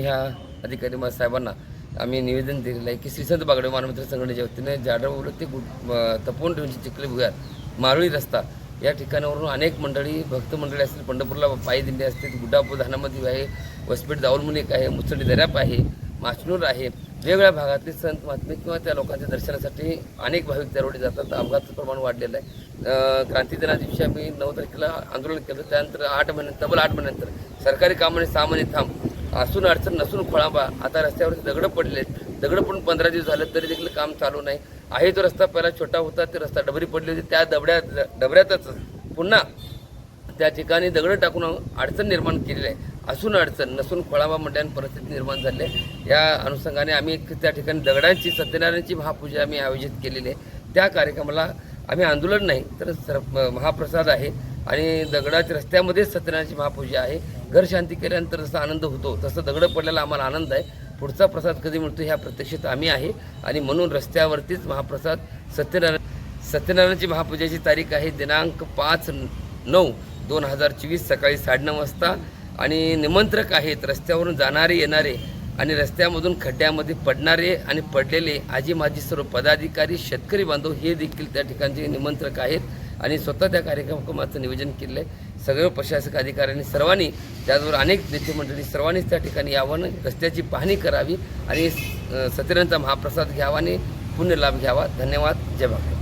ह्या अधिकारी साहेबांना आम्ही निवेदन दिलेलं आहे की श्रीसंत बागडे मानमित्र संघटनेच्या वतीने जाडवलं ते गु अ, तपोवन ठेवूनची चिखली भुयात मारुळी रस्ता. या ठिकाणावरून अनेक मंडळी भक्त मंडळी असतील पंढरपूरला पायी दिंडी असतील गुड्डापूर धानामध्ये आहे वसपेठ जाऊलमुनिक आहे मुसडी दर्याप आहे माचनूर आहे. वेगवेगळ्या भागातले संत महात्मे किंवा त्या लोकांच्या दर्शनासाठी अनेक भाविक त्यारोडी जातात. अपघाताचं प्रमाण वाढलेलं आहे. अ, क्रांती दिना दिवशी आम्ही नऊ तारखेला आंदोलन केलं. त्यानंतर आठ महिने तब्बल आठ महिन्यानंतर सरकारी कामाने सहा महिने थांब असून अडचण नसून खोळांबा. आता रस्त्यावरती दगडं पडले दगडं पण पंधरा दिवस झाले तरी देखील काम चालू नाही. आहे तो रस्ता पहिला छोटा होता ते रस्ता डबरी पडली होती. त्या दबड्या डबऱ्यातच पुन्हा त्या ठिकाणी दगडं टाकून अडचण निर्माण केलेली आहे. असून अडचण नसून खोळाबा मंडळाने परिस्थिती निर्माण झाली आहे. या अनुषंगाने आम्ही त्या ठिकाणी दगडांची सत्यनारायणची महापूजा आम्ही आयोजित केलेली आहे. त्या कार्यक्रमाला आम्ही आंदोलन नाही तर सर महाप्रसाद आहे. आणि दगडाच्या रस्त्यामध्येच सत्यनारायणची महापूजा आहे. घर शांती केल्यानंतर जसा आनंद होतो तसं दगडं पडल्याला आम्हाला आनंद आहे. पुढचा प्रसाद कधी मिळतो ह्या प्रत्यक्षात आम्ही आहे. आणि म्हणून रस्त्यावरतीच महाप्रसाद सत्यनारायण सत्यनारायणची महापूजेची तारीख आहे दिनांक पाच नऊ दोन हजार चोवीस सकाळी साडेनऊ वाजता. आणि निमंत्रक आहेत रस्त्यावरून जाणारे येणारे आणि रस्त्यामधून खड्ड्यामध्ये पडणारे आणि पडलेले आजी माजी सर्व पदाधिकारी शेतकरी बांधव हे देखील त्या ठिकाणचे निमंत्रक आहेत. आणि स्वतः त्या कार्यक्रमाचं नियोजन केलं आहे सगळं प्रशासक अधिकाऱ्यांनी सर्वांनी त्याचबरोबर अनेक नेते मंडळी सर्वांनीच त्या ठिकाणी यावं रस्त्याची पाहणी करावी आणि सत्यनारायणचा महाप्रसाद घ्यावा आणि पुण्य लाभ घ्यावा. धन्यवाद. जय बाबा